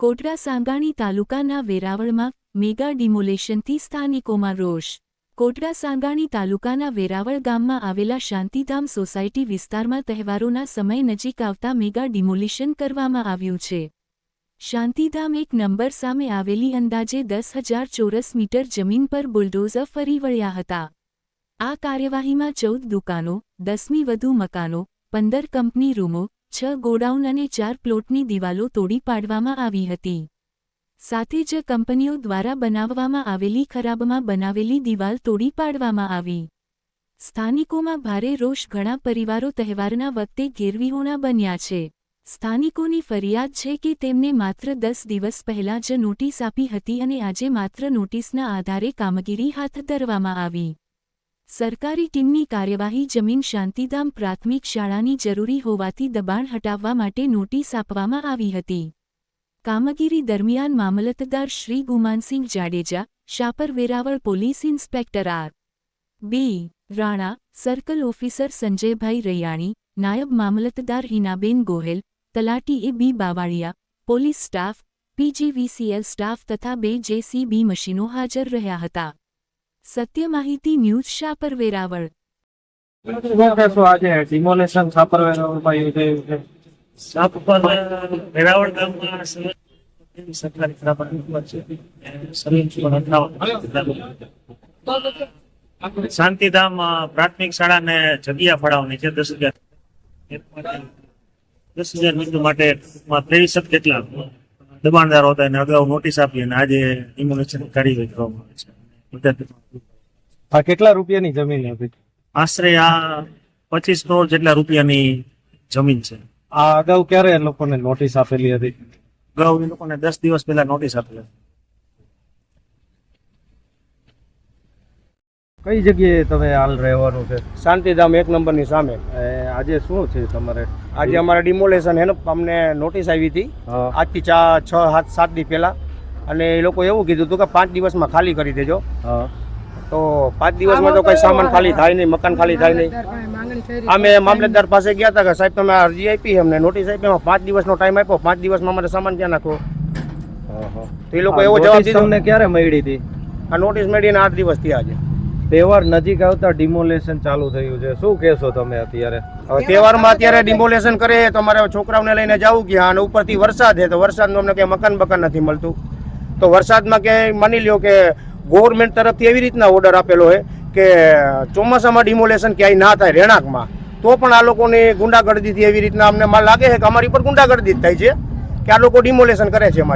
કોટડા સાંગાણી તાલુકાના વેરાવળમાં મેગા ડિમોલેશનથી સ્થાનિકોમાં રોષ. કોટડા સાંગાણી તાલુકાના વેરાવળ ગામમાં આવેલા શાંતિધામ સોસાયટી વિસ્તારમાં તહેવારોના સમય નજીક આવતા મેગા ડિમોલિશન કરવામાં આવ્યું છે. શાંતિધામ એક નંબર સામે આવેલી અંદાજે દસ હજાર ચોરસ મીટર જમીન પર બુલડોઝર ફરી વળ્યા હતા. આ કાર્યવાહીમાં ચૌદ દુકાનો, દસમી વધુ મકાનો, પંદર કંપની રૂમો છ ગોડાઉન અને ચાર પ્લોટની દિવાલો તોડી પાડવામાં આવી હતી. સાથે જ કંપનીઓ દ્વારા બનાવવામાં આવેલી ખરાબમાં બનાવેલી દિવાલ તોડી પાડવામાં આવી. સ્થાનિકોમાં ભારે રોષ ઘણા પરિવારો તહેવારના વખતે ગેરવિહોણા બન્યા છે. સ્થાનિકોની ફરિયાદ છે કે તેમને માત્ર દસ દિવસ પહેલા જ નોટિસ આપી હતી અને આજે માત્ર નોટિસના આધારે કામગીરી હાથ ધરવામાં આવી. સરકારી ટીમની કાર્યવાહી જમીન શાંતિધામ પ્રાથમિક શાળાની જરૂરી હોવાથી દબાણ હટાવવા માટે નોટિસ આપવામાં આવી હતી. કામગીરી દરમિયાન મામલતદાર Shri Gumansinh Jadeja, Shapar Veraval police inspector R. B. Rana, circle officer Sanjaybhai Raiyani, નાયબ મામલતદાર હિનાબેન ગોહેલ, તલાટી A B. Bavaliya, police staff PGVCL staff તથા બે જેસીબી મશીનો હાજર રહ્યા હતા. સત્ય માહિતી ન્યૂઝ શાપર વેરાવળ આજે ડિમોલેશન છાપર વેરાવળમાં યોજાયું છે? સાપ વેરાવળ ગામમાં સરકારી ખરાબ છે. સર્વિસ પણ અથડાવવામાં શાંતિધામ પ્રાથમિક પ્રાથમિક શાળાને જગ્યા ફાળવવાની છે. દસ હજાર દસ હજાર મિત્રો માટે ત્રેવીસ કેટલા દબાણદારો હતા એને અગાઉ નોટિસ આપી અને આજે ઇમ્યુનેશન કાર્યવાહી કરવામાં આવે છે. આ કેટલા રૂપિયાની જમીન હતી? આશરે આ પચીસ કરોડ જેટલા રૂપિયાની જમીન છે. આ અગાઉ ક્યારે એ લોકોને નોટિસ આપેલી હતી? અગાઉ એ લોકોને દસ દિવસ પહેલા નોટિસ આપેલી કઈ જગ્યાએ તમે હાલ રહેવાનું છે? શાંતિધામ એક નંબરની સામે. આજે શું છે તમારે? આજે અમારે ડિમોલેશન હેને અમને નોટિસ આવી હતી. આજથી ચાર છ સાત સાત દી પહેલા. અને એ લોકો એવું કીધું હતું કે પાંચ દિવસમાં ખાલી કરી દેજો. તો પાંચ દિવસમાં તો કઈ સામાન ખાલી થાય નહીં મકાન ખાલી થાય નહીં. અમે મામલતદાર પાસે ગયા હતા કે સાહેબ તમે અરજી આપી અમને. નોટિસ આપી એમાં પાંચ દિવસનો ટાઈમ આપ્યો. પાંચ દિવસમાં અમારે સામાન ક્યાં હા. તો એ લોકો એવો જવાબ દીધો. તમને ક્યારે મળી હતી? આ નોટિસ મેળવીને આઠ દિવસ થયા છે. તહેવાર નજીક આવતા ડિમોલેશન ચાલુ થયું છે. શું કહેશો તમે અત્યારે? હવે તહેવારમાં અત્યારે ડિમોલેશન કરે તો મારે છોકરાઓને લઈને જવું ગયા અને ઉપરથી વરસાદ છે તો વરસાદનું અમને ક્યાંય મકાન બકાન નથી મળતું. તો વરસાદમાં ક્યાંય માની લ્યો કે ગવર્મેન્ટ તરફથી એવી રીતના ઓર્ડર આપેલો હોય કે ચોમાસામાં ડિમોલેશન ક્યાંય ના થાય રહેણાંકમાં, તો પણ આ લોકોની ગુંડાગર્દીથી એવી રીતના અમને લાગે છે કે અમારી પર ગુંડાગર્દી જ થાય છે? કે આ લોકો ડિમોલેશન કરે છે અમારી